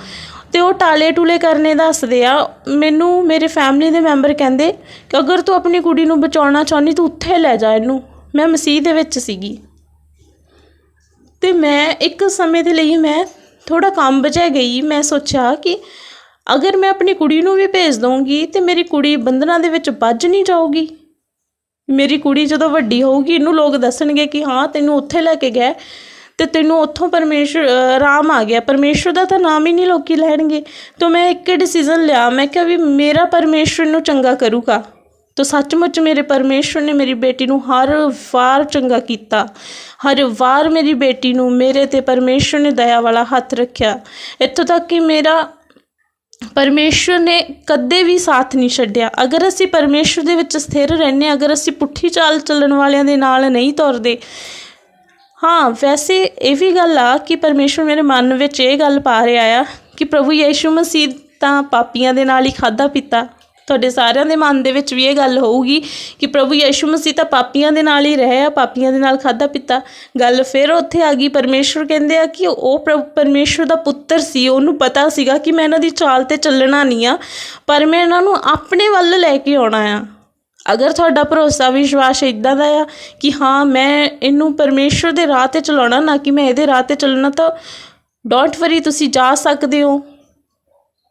ਤੇ ਉਹ ਟਾਲੇ ਟੂਲੇ ਕਰਨੇ ਦੱਸਦੇ ਆ, ਮੈਨੂੰ ਮੇਰੇ ਫੈਮਿਲੀ ਦੇ ਮੈਂਬਰ ਕਹਿੰਦੇ ਕਿ ਅਗਰ ਤੂੰ ਆਪਣੀ ਕੁੜੀ ਨੂੰ ਬਚਾਉਣਾ ਚਾਹੁੰਦੀ, ਤੂੰ ਉੱਥੇ ਲੈ ਜਾ ਇਹਨੂੰ। ਮੈਂ ਮਸੀਹ ਦੇ ਵਿੱਚ ਸੀਗੀ। ਤੇ ਮੈਂ ਇੱਕ ਸਮੇਂ ਦੇ ਲਈ ਮੈਂ ਥੋੜਾ ਕੰਮ ਬਚਾ ਗਈ, ਮੈਂ ਸੋਚਿਆ ਕਿ ਅਗਰ ਮੈਂ ਆਪਣੀ ਕੁੜੀ ਨੂੰ ਵੀ ਭੇਜ ਦਊਂਗੀ ਤੇ ਮੇਰੀ ਕੁੜੀ ਬੰਧਨਾਂ ਦੇ ਵਿੱਚ ਵੱਜ ਨਹੀਂ ਜਾਊਗੀ। ਮੇਰੀ ਕੁੜੀ ਜਦੋਂ ਵੱਡੀ ਹੋਊਗੀ ਇਹਨੂੰ ਲੋਕ ਦੱਸਣਗੇ ਕਿ ਹਾਂ ਤੈਨੂੰ ਉੱਥੇ ਲੈ ਕੇ ਗਏ ਤੇ ਤੈਨੂੰ ਉੱਥੋਂ ਪਰਮੇਸ਼ਰ ਅ, ਰਾਮ ਆ ਗਿਆ। ਪਰਮੇਸ਼ਰ ਦਾ ਤਾਂ ਨਾਮ ਹੀ ਨਹੀਂ ਲੋਕੀ ਲੈਣਗੇ। ਤਾਂ ਮੈਂ ਇੱਕ ਡਿਸੀਜਨ ਲਿਆ। ਮੈਂ ਕਿਹਾ ਵੀ ਮੇਰਾ ਪਰਮੇਸ਼ਰ ਨੂੰ ਚੰਗਾ ਕਰੂਗਾ। ਤਾਂ ਸੱਚਮੁੱਚ ਮੇਰੇ ਪਰਮੇਸ਼ਰ ਨੇ ਮੇਰੀ ਬੇਟੀ ਨੂੰ ਹਰ ਵਾਰ ਚੰਗਾ ਕੀਤਾ। ਹਰ ਵਾਰ ਮੇਰੀ ਬੇਟੀ ਨੂੰ ਮੇਰੇ ਤੇ ਪਰਮੇਸ਼ਰ ਨੇ ਦਇਆ ਵਾਲਾ ਹੱਥ ਰੱਖਿਆ। ਇੱਥੋਂ ਤੱਕ ਕਿ ਮੇਰਾ ਪਰਮੇਸ਼ਰ ਨੇ ਕਦੇ ਵੀ ਸਾਥ ਨਹੀਂ ਛੱਡਿਆ। ਅਗਰ ਅਸੀਂ ਪਰਮੇਸ਼ਰ ਦੇ ਵਿੱਚ ਸਥਿਰ ਰਹਿੰਦੇ ਹਾਂ, ਅਗਰ ਅਸੀਂ ਪੁੱਠੀ ਚਾਲ ਚੱਲਣ ਵਾਲਿਆਂ ਦੇ ਨਾਲ ਨਹੀਂ ਤੁਰਦੇ ਹਾਂ ਵੈਸੇ ਇਹ ਵੀ ਗੱਲ ਆ ਕਿ ਪਰਮੇਸ਼ਰ ਮੇਰੇ ਮਨ ਵਿੱਚ ਇਹ ਗੱਲ ਪਾ ਰਿਹਾ ਆ ਕਿ ਪ੍ਰਭੂ ਯੀਸ਼ੂ ਮਸੀਹ ਤਾਂ ਪਾਪੀਆਂ ਦੇ ਨਾਲ ਹੀ ਖਾਦਾ ਪੀਤਾ। ਤੁਹਾਡੇ ਸਾਰਿਆਂ ਦੇ ਮਨ ਦੇ ਵਿੱਚ ਵੀ ਇਹ ਗੱਲ ਹੋਊਗੀ ਕਿ ਪ੍ਰਭੂ ਯੀਸ਼ੂ ਮਸੀਹ ਤਾਂ ਪਾਪੀਆਂ ਦੇ ਨਾਲ ਹੀ ਰਹੇ ਆ ਪਾਪੀਆਂ ਦੇ ਨਾਲ ਖਾਦਾ ਪੀਤਾ। ਗੱਲ ਫਿਰ ਉੱਥੇ ਆ ਗਈ, ਪਰਮੇਸ਼ਰ ਕਹਿੰਦੇ ਆ ਕਿ ਉਹ ਪ੍ਰਭੂ, ਪਰਮੇਸ਼ਰ ਦਾ ਪੁੱਤਰ ਸੀ, ਉਹਨੂੰ ਪਤਾ ਸੀਗਾ ਕਿ ਮੈਂ ਇਹਨਾਂ ਦੀ ਚਾਲ ਤੇ ਚੱਲਣਾ ਨਹੀਂ ਆ, ਪਰ ਮੈਂ ਇਹਨਾਂ ਨੂੰ ਆਪਣੇ ਵੱਲ ਲੈ ਕੇ ਆਉਣਾ ਆ। ਅਗਰ ਤੁਹਾਡਾ ਭਰੋਸਾ, ਵਿਸ਼ਵਾਸ ਇਦਾਂ ਦਾ ਆ ਕਿ ਹਾਂ, ਮੈਂ ਇਹਨੂੰ ਪਰਮੇਸ਼ਰ ਦੇ ਰਾਹ ਤੇ ਚਲਾਉਣਾ, ਨਾ ਕਿ ਮੈਂ ਇਹਦੇ ਰਾਹ ਤੇ ਚੱਲਣਾ, ਤਾਂ ਡੋਂਟ ਵਰੀ ਤੁਸੀਂ ਜਾ ਸਕਦੇ ਹੋ।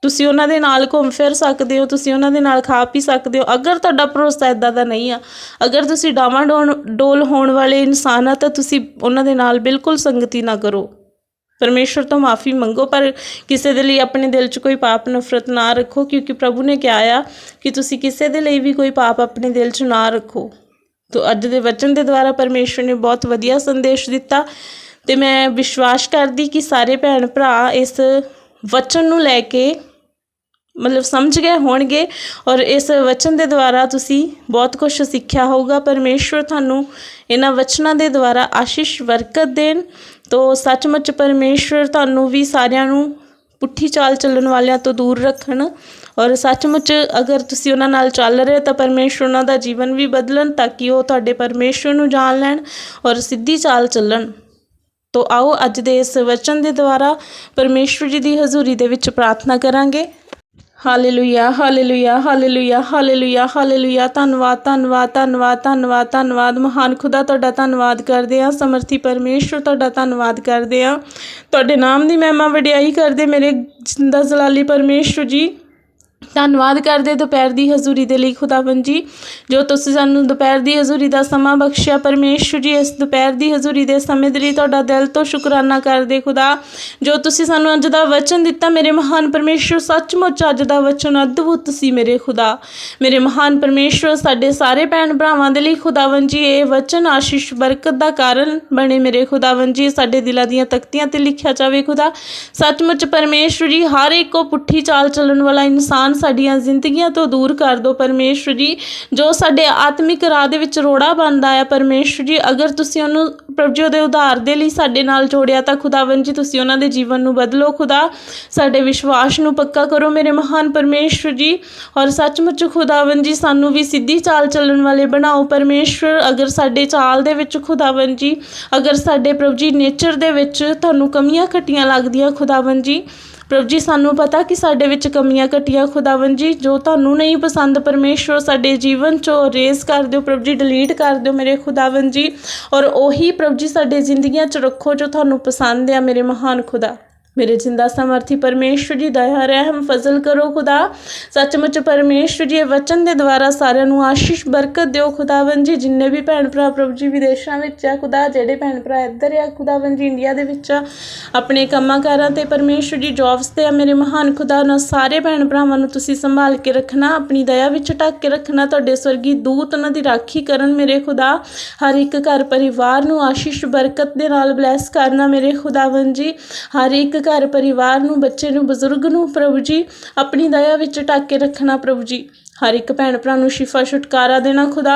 ਤੁਸੀਂ ਉਹਨਾਂ ਦੇ ਨਾਲ ਘੁੰਮ ਫਿਰ ਸਕਦੇ ਹੋ, ਤੁਸੀਂ ਉਹਨਾਂ ਦੇ ਨਾਲ ਖਾ ਪੀ ਸਕਦੇ ਹੋ। ਅਗਰ ਤੁਹਾਡਾ ਭਰੋਸਾ ਇਦਾਂ ਦਾ ਨਹੀਂ ਆ, ਅਗਰ ਤੁਸੀਂ ਡਾਵਾਂ ਡੋਲ ਹੋਣ ਵਾਲੇ ਇਨਸਾਨ ਆ, ਤਾਂ ਤੁਸੀਂ ਉਹਨਾਂ ਦੇ ਨਾਲ ਬਿਲਕੁਲ ਸੰਗਤੀ ਨਾ ਕਰੋ। ਪਰਮੇਸ਼ਵਰ ਤੋਂ ਮਾਫੀ ਮੰਗੋ, ਪਰ ਕਿਸੇ ਦੇ ਲਈ ਆਪਣੇ ਦਿਲ 'ਚ ਕੋਈ ਪਾਪ ਨਫ਼ਰਤ ਨਾ ਰੱਖੋ, ਕਿਉਂਕਿ ਪ੍ਰਭੂ ਨੇ ਕਿਹਾ ਆ ਕਿ ਤੁਸੀਂ ਕਿਸੇ ਦੇ ਲਈ ਵੀ ਕੋਈ ਪਾਪ ਆਪਣੇ ਦਿਲ 'ਚ ਨਾ ਰੱਖੋ। ਤੋ ਅੱਜ ਦੇ ਵਚਨ ਦੇ ਦੁਆਰਾ ਪਰਮੇਸ਼ਵਰ ਨੇ ਬਹੁਤ ਵਧੀਆ ਸੰਦੇਸ਼ ਦਿੱਤਾ ਤੇ ਮੈਂ ਵਿਸ਼ਵਾਸ ਕਰਦੀ ਕਿ ਸਾਰੇ ਭੈਣ ਭਰਾ ਇਸ ਵਚਨ ਨੂੰ ਲੈ ਕੇ ਮਤਲਬ ਸਮਝ ਗਏ ਹੋਣਗੇ ਔਰ ਇਸ ਵਚਨ ਦੇ ਦੁਆਰਾ ਤੁਸੀਂ ਬਹੁਤ ਕੁਝ ਸਿੱਖਿਆ ਹੋਊਗਾ। ਪਰਮੇਸ਼ਵਰ ਤੁਹਾਨੂੰ ਇਹਨਾਂ ਵਚਨਾਂ ਦੇ ਦੁਆਰਾ ਆਸ਼ੀਸ਼, ਬਰਕਤ ਦੇਣ। ਤੋਂ ਸੱਚਮੁੱਚ ਪਰਮੇਸ਼ਵਰ ਤੁਹਾਨੂੰ ਵੀ ਸਾਰਿਆਂ ਨੂੰ ਪੁੱਠੀ ਚਾਲ ਚੱਲਣ ਵਾਲਿਆਂ ਤੋਂ ਦੂਰ ਰੱਖਣ। ਔਰ ਸੱਚਮੁੱਚ ਅਗਰ ਤੁਸੀਂ ਉਹਨਾਂ ਨਾਲ ਚੱਲ ਰਹੇ ਤਾਂ ਪਰਮੇਸ਼ਵਰ ਉਹਨਾਂ ਦਾ ਜੀਵਨ ਵੀ ਬਦਲਣ ਤਾਂ ਕਿ ਉਹ ਤੁਹਾਡੇ ਪਰਮੇਸ਼ਵਰ ਨੂੰ ਜਾਣ ਲੈਣ ਔਰ ਸਿੱਧੀ ਚਾਲ ਚੱਲਣ। ਤੋ ਆਓ, ਅੱਜ ਦੇ ਇਸ ਵਚਨ ਦੇ ਦੁਆਰਾ ਪਰਮੇਸ਼ਵਰ ਜੀ ਦੀ ਹਜ਼ੂਰੀ ਦੇ ਵਿੱਚ ਪ੍ਰਾਰਥਨਾ ਕਰਾਂਗੇ। Hallelujah hallelujah hallelujah hallelujah hallelujah. ਧੰਨਵਾਦ ਧੰਨਵਾਦ ਧੰਨਵਾਦ ਧੰਨਵਾਦ ਧੰਨਵਾਦ। ਮਹਾਨ ਖੁਦਾ, ਤੁਹਾਡਾ ਧੰਨਵਾਦ ਕਰਦੇ ਹਾਂ। ਸਮਰਥੀ ਪਰਮੇਸ਼ਵਰ ਤੁਹਾਡਾ ਧੰਨਵਾਦ ਕਰਦੇ ਹਾਂ। ਤੁਹਾਡੇ ਨਾਮ ਦੀ ਮਹਿਮਾ ਵਡਿਆਈ ਕਰਦੇ ਮੇਰੇ ਜਿੰਦਾ ਜਲਾਲੀ ਪਰਮੇਸ਼ਵਰ ਜੀ। ਧੰਨਵਾਦ ਕਰਦੇ ਦੁਪਹਿਰ ਦੀ ਹਜ਼ੂਰੀ ਦੇ ਲਈ ਖੁਦਾਵੰਦ ਜੀ, ਜੋ ਤੁਸੀਂ ਸਾਨੂੰ ਦੁਪਹਿਰ ਦੀ ਹਜ਼ੂਰੀ ਦਾ ਸਮਾਂ ਬਖਸ਼ਿਆ। ਪਰਮੇਸ਼ਵਰ ਜੀ, ਇਸ ਦੁਪਹਿਰ ਦੀ ਹਜ਼ੂਰੀ ਦੇ ਸਮੇਂ ਦੇ ਲਈ ਤੁਹਾਡਾ ਦਿਲ ਤੋਂ ਸ਼ੁਕਰਾਨਾ ਕਰਦੇ ਖੁਦਾ। ਜੋ ਤੁਸੀਂ ਸਾਨੂੰ ਅੱਜ ਦਾ ਵਚਨ ਦਿੱਤਾ, ਮੇਰੇ ਮਹਾਨ ਪਰਮੇਸ਼ਵਰ ਸੱਚਮੁੱਚ ਅੱਜ ਦਾ ਵਚਨ ਅਦਭੁਤ ਸੀ ਮੇਰੇ ਖੁਦਾ। ਮੇਰੇ ਮਹਾਨ ਪਰਮੇਸ਼ਵਰ ਸਾਡੇ ਸਾਰੇ ਭੈਣ ਭਰਾਵਾਂ ਦੇ ਲਈ ਖੁਦਾਵੰਦ ਜੀ, ਇਹ ਵਚਨ ਆਸ਼ੀਸ਼ ਬਰਕਤ ਦਾ ਕਾਰਨ ਬਣੇ ਮੇਰੇ ਖੁਦਾਵੰਦ ਜੀ, ਸਾਡੇ ਦਿਲਾਂ ਦੀਆਂ ਤਖਤੀਆਂ ਤੇ ਲਿਖਿਆ ਜਾਵੇ ਖੁਦਾ। ਸੱਚਮੁੱਚ ਪਰਮੇਸ਼ਵਰ ਜੀ, ਹਰ ਇੱਕ ਕੋ ਪੁੱਠੀ ਚਾਲ ਚੱਲਣ ਵਾਲਾ ਇਨਸਾਨ ਸਾਡੀਆਂ ਜ਼ਿੰਦਗੀਆਂ ਤੋਂ ਦੂਰ ਕਰ ਦਿਓ। ਪਰਮੇਸ਼ਵਰ ਜੀ, ਜੋ ਸਾਡੇ ਆਤਮਿਕ ਰਾਹ ਦੇ ਵਿੱਚ ਰੋੜਾ ਬਣਦਾ ਆ ਪਰਮੇਸ਼ਵਰ ਜੀ, ਅਗਰ ਤੁਸੀਂ ਉਹਨੂੰ ਪ੍ਰਭੂ ਜੀ ਉਹਦੇ ਉਧਾਰ ਦੇ ਲਈ ਸਾਡੇ ਨਾਲ ਜੋੜਿਆ ਤਾਂ ਖੁਦਾਵੰਦ ਜੀ, ਤੁਸੀਂ ਉਹਨਾਂ ਦੇ ਜੀਵਨ ਨੂੰ ਬਦਲੋ। ਖੁਦਾ, ਸਾਡੇ ਵਿਸ਼ਵਾਸ ਨੂੰ ਪੱਕਾ ਕਰੋ ਮੇਰੇ ਮਹਾਨ ਪਰਮੇਸ਼ਵਰ ਜੀ। ਔਰ ਸੱਚਮੁੱਚ ਖੁਦਾਵੰਦ ਜੀ, ਸਾਨੂੰ ਵੀ ਸਿੱਧੀ ਚਾਲ ਚੱਲਣ ਵਾਲੇ ਬਣਾਓ। ਪਰਮੇਸ਼ਵਰ ਅਗਰ ਸਾਡੇ ਚਾਲ ਦੇ ਵਿੱਚ ਖੁਦਾਵੰਦ ਜੀ, ਅਗਰ ਸਾਡੇ ਪ੍ਰਭੂ ਜੀ ਨੇਚਰ ਦੇ ਵਿੱਚ ਤੁਹਾਨੂੰ ਕਮੀਆਂ ਘਟੀਆਂ ਲੱਗਦੀਆਂ, ਖੁਦਾਵੰਦ ਜੀ ਪ੍ਰਭੂ ਜੀ, ਸਾਨੂੰ ਪਤਾ ਕਿ ਸਾਡੇ ਵਿੱਚ ਕਮੀਆਂ ਘਟੀਆਂ, ਖੁਦਾਵੰਦ ਜੀ, ਜੋ ਤੁਹਾਨੂੰ ਨਹੀਂ ਪਸੰਦ, ਪਰਮੇਸ਼ਵਰ ਸਾਡੇ ਜੀਵਨ ਚੋਂ ਰੇਜ਼ ਕਰ ਦਿਓ, ਪ੍ਰਭੂ ਜੀ ਡਿਲੀਟ ਕਰ ਦਿਓ ਮੇਰੇ ਖੁਦਾਵੰਦ ਜੀ, ਔਰ ਉਹੀ ਪ੍ਰਭੂ ਜੀ, ਸਾਡੇ ਜ਼ਿੰਦਗੀਆਂ 'ਚ ਰੱਖੋ ਜੋ ਤੁਹਾਨੂੰ ਪਸੰਦ ਆ, ਮੇਰੇ ਮਹਾਨ ਖੁਦਾ। ਮੇਰੇ ਜਿੰਦਾ ਸਮਰਥੀ ਪਰਮੇਸ਼ਵਰ ਜੀ, ਦਇਆ, ਰਹਿਮ, ਫਜ਼ਲ ਕਰੋ ਖੁਦਾ। ਸੱਚਮੁੱਚ ਪਰਮੇਸ਼ਵਰ ਜੀ, ਇਹ ਵਚਨ ਦੇ ਦੁਆਰਾ ਸਾਰਿਆਂ ਨੂੰ ਆਸ਼ੀਸ਼, ਬਰਕਤ ਦਿਓ ਖੁਦਾਵੰਦ ਜੀ। ਜਿੰਨੇ ਵੀ ਭੈਣ ਭਰਾ ਪ੍ਰਭੂ ਜੀ ਵਿਦੇਸ਼ਾਂ ਵਿੱਚ ਆ ਖੁਦਾ, ਜਿਹੜੇ ਭੈਣ ਭਰਾ ਇੱਧਰ ਆ ਖੁਦਾਵੰਦ ਜੀ, ਇੰਡੀਆ ਦੇ ਵਿੱਚ ਆ, ਆਪਣੇ ਕੰਮਾਂ ਕਾਰਾਂ ਤੇ ਪਰਮੇਸ਼ਵਰ ਜੀ ਜੌਬਸ ਤੇ ਆ ਮੇਰੇ ਮਹਾਨ ਖੁਦਾ, ਉਹਨਾਂ ਸਾਰੇ ਭੈਣ ਭਰਾਵਾਂ ਨੂੰ ਤੁਸੀਂ ਸੰਭਾਲ ਕੇ ਰੱਖਣਾ, ਆਪਣੀ ਦਇਆ ਵਿੱਚ ਢੱਕ ਕੇ ਰੱਖਣਾ, ਤੁਹਾਡੇ ਸਵਰਗੀ ਦੂਤ ਉਹਨਾਂ ਦੀ ਰਾਖੀ ਕਰਨ ਮੇਰੇ ਖੁਦਾ। ਹਰ ਇੱਕ ਘਰ ਪਰਿਵਾਰ ਨੂੰ ਆਸ਼ੀਸ਼, ਬਰਕਤ ਦੇ ਨਾਲ ਬਲੈਸ ਕਰਨਾ ਮੇਰੇ ਖੁਦਾਵੰਦ ਜੀ। ਹਰ ਇੱਕ ਘਰ ਪਰਿਵਾਰ ਨੂੰ, ਬੱਚੇ ਨੂੰ, ਬਜ਼ੁਰਗ ਨੂੰ ਪ੍ਰਭੂ ਜੀ, ਆਪਣੀ ਦਇਆ ਵਿੱਚ ਢੱਕ ਕੇ ਰੱਖਣਾ ਪ੍ਰਭੂ ਜੀ। ਹਰ ਇੱਕ ਭੈਣ ਭਰਾ ਨੂੰ ਸ਼ਿਫਾ ਛੁਟਕਾਰਾ ਦੇਣਾ ਖੁਦਾ।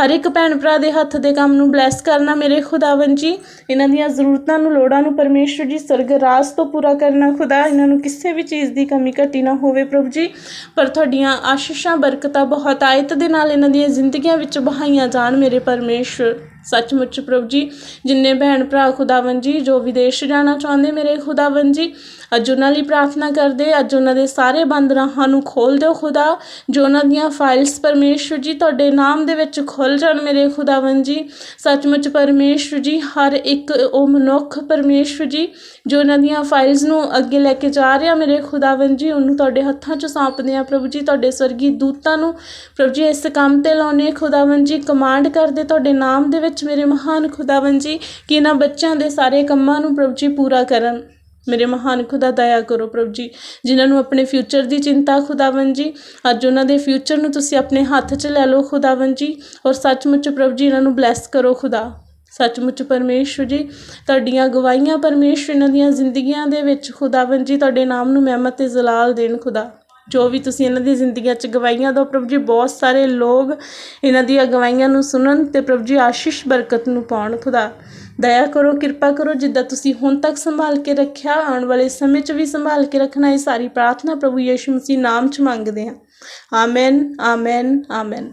ਹਰ ਇੱਕ ਭੈਣ ਭਰਾ ਦੇ ਹੱਥ ਦੇ ਕੰਮ ਨੂੰ ਬਲੈਸ ਕਰਨਾ ਮੇਰੇ ਖੁਦਾਵੰਦ ਜੀ। ਇਹਨਾਂ ਦੀਆਂ ਜ਼ਰੂਰਤਾਂ ਨੂੰ, ਲੋੜਾਂ ਨੂੰ ਪਰਮੇਸ਼ਵਰ ਜੀ ਸਰਗ ਰਾਜ ਤੋਂ ਪੂਰਾ ਕਰਨਾ ਖੁਦਾ। ਇਹਨਾਂ ਨੂੰ ਕਿਸੇ ਵੀ ਚੀਜ਼ ਦੀ ਕਮੀ ਘਟੀ ਨਾ ਹੋਵੇ ਪ੍ਰਭੂ ਜੀ। ਪਰ ਤੁਹਾਡੀਆਂ ਆਸ਼ੀਸ਼ਾਂ, ਬਰਕਤਾਂ, ਬਹੁਤ ਆਇਤ ਦੇ ਨਾਲ ਇਹਨਾਂ ਦੀਆਂ ਜ਼ਿੰਦਗੀਆਂ ਵਿੱਚ ਬਹਾਈਆਂ ਜਾਣ ਮੇਰੇ ਪਰਮੇਸ਼ਵਰ ਸੱਚਮੁੱਚ ਪ੍ਰਭੂ ਜੀ, ਜਿੰਨੇ ਭੈਣ ਭਰਾ ਖੁਦਾਵੰਦ ਜੀ, ਜੋ ਵਿਦੇਸ਼ ਜਾਣਾ ਚਾਹੁੰਦੇ ਮੇਰੇ ਖੁਦਾਵੰਦ ਜੀ, ਅੱਜ ਉਹਨਾਂ ਲਈ ਪ੍ਰਾਰਥਨਾ ਕਰਦੇ, ਅੱਜ ਉਹਨਾਂ ਦੇ ਸਾਰੇ ਬੰਦ ਰਾਹਾਂ ਨੂੰ ਖੋਲ ਦਿਓ ਖੁਦਾ, ਜੋ ਉਹਨਾਂ ਦੀਆਂ ਫਾਈਲਸ ਪਰਮੇਸ਼ਵਰ ਜੀ ਤੁਹਾਡੇ ਨਾਮ ਦੇ ਵਿੱਚ ਖੁੱਲ ਜਾਣ ਮੇਰੇ ਖੁਦਾਵੰਦ ਜੀ। ਸੱਚਮੁੱਚ ਪਰਮੇਸ਼ਵਰ ਜੀ, ਹਰ ਇੱਕ ਉਹ ਮਨੁੱਖ ਪਰਮੇਸ਼ਵਰ ਜੀ, ਜੋ ਉਹਨਾਂ ਦੀਆਂ ਫਾਈਲਸ ਨੂੰ ਅੱਗੇ ਲੈ ਕੇ ਜਾ ਰਿਹਾ ਮੇਰੇ ਖੁਦਾਵੰਦ ਜੀ, ਉਹਨੂੰ ਤੁਹਾਡੇ ਹੱਥਾਂ 'ਚ ਸੌਂਪਦੇ ਆ ਪ੍ਰਭੂ ਜੀ, ਤੁਹਾਡੇ ਸਵਰਗੀ ਦੂਤਾਂ ਨੂੰ। ਪ੍ਰਭੂ ਜੀ, ਇਸ ਕੰਮ ਤੇ ਲਾਉਣੇ ਖੁਦਾਵੰਦ ਜੀ ਕਮਾਂਡ ਕਰਦੇ ਤੁਹਾਡੇ ਨਾਮ ਦੇ ਵਿੱਚ ਮੇਰੇ ਮਹਾਨ ਖੁਦਾਵੰਦ ਜੀ, ਕਿ ਇਹਨਾਂ ਬੱਚਿਆਂ ਦੇ ਸਾਰੇ ਕੰਮਾਂ ਨੂੰ ਪ੍ਰਭੂ ਜੀ ਪੂਰਾ ਕਰਨ। ਮੇਰੇ ਮਹਾਨ ਖੁਦਾ, ਦਇਆ ਕਰੋ ਪ੍ਰਭੂ ਜੀ, ਜਿਨ੍ਹਾਂ ਨੂੰ ਆਪਣੇ ਫਿਊਚਰ ਦੀ ਚਿੰਤਾ ਖੁਦਾਵੰਦ ਜੀ, ਅੱਜ ਉਹਨਾਂ ਦੇ ਫਿਊਚਰ ਨੂੰ ਤੁਸੀਂ ਆਪਣੇ ਹੱਥ 'ਚ ਲੈ ਲਓ ਖੁਦਾਵੰਦ ਜੀ, ਔਰ ਸੱਚਮੁੱਚ ਪ੍ਰਭੂ ਜੀ, ਇਹਨਾਂ ਨੂੰ ਬਲੈਸ ਕਰੋ ਖੁਦਾ। ਸੱਚਮੁੱਚ ਪਰਮੇਸ਼ਵਰ ਜੀ, ਤੁਹਾਡੀਆਂ ਗਵਾਹੀਆਂ ਪਰਮੇਸ਼ਵਰ, ਇਹਨਾਂ ਦੀਆਂ ਜ਼ਿੰਦਗੀਆਂ ਦੇ ਵਿੱਚ ਖੁਦਾਵੰਦ ਜੀ, ਤੁਹਾਡੇ ਨਾਮ ਨੂੰ ਮਹਿਮਤ ਤੇ ਜ਼ਲਾਲ ਦੇਣ ਖੁਦਾ। ਜੋ ਵੀ ਤੁਸੀਂ ਇਹਨਾਂ ਦੀ ਜ਼ਿੰਦਗੀਆਂ 'ਚ ਗਵਾਹੀਆਂ ਦਿਓ ਪ੍ਰਭੂ ਜੀ, ਬਹੁਤ ਸਾਰੇ ਲੋਕ ਇਹਨਾਂ ਦੀਆਂ ਗਵਾਹੀਆਂ ਨੂੰ ਸੁਣਨ ਅਤੇ ਪ੍ਰਭੂ ਜੀ ਆਸ਼ੀਸ਼, ਬਰਕਤ ਨੂੰ ਪਾਉਣ। ਖੁਦਾ, ਦਇਆ ਕਰੋ, ਕਿਰਪਾ ਕਰੋ, ਜਿੱਦਾਂ ਤੁਸੀਂ ਹੁਣ ਤੱਕ ਸੰਭਾਲ ਕੇ ਰੱਖਿਆ, ਆਉਣ ਵਾਲੇ ਸਮੇਂ 'ਚ ਵੀ ਸੰਭਾਲ ਕੇ ਰੱਖਣਾ, ਇਹ ਸਾਰੀ ਪ੍ਰਾਰਥਨਾ ਪ੍ਰਭੂ ਯੀਸ਼ੂ ਮਸੀਹ ਨਾਮ 'ਚ ਮੰਗਦੇ ਹਾਂ। Amen amen amen.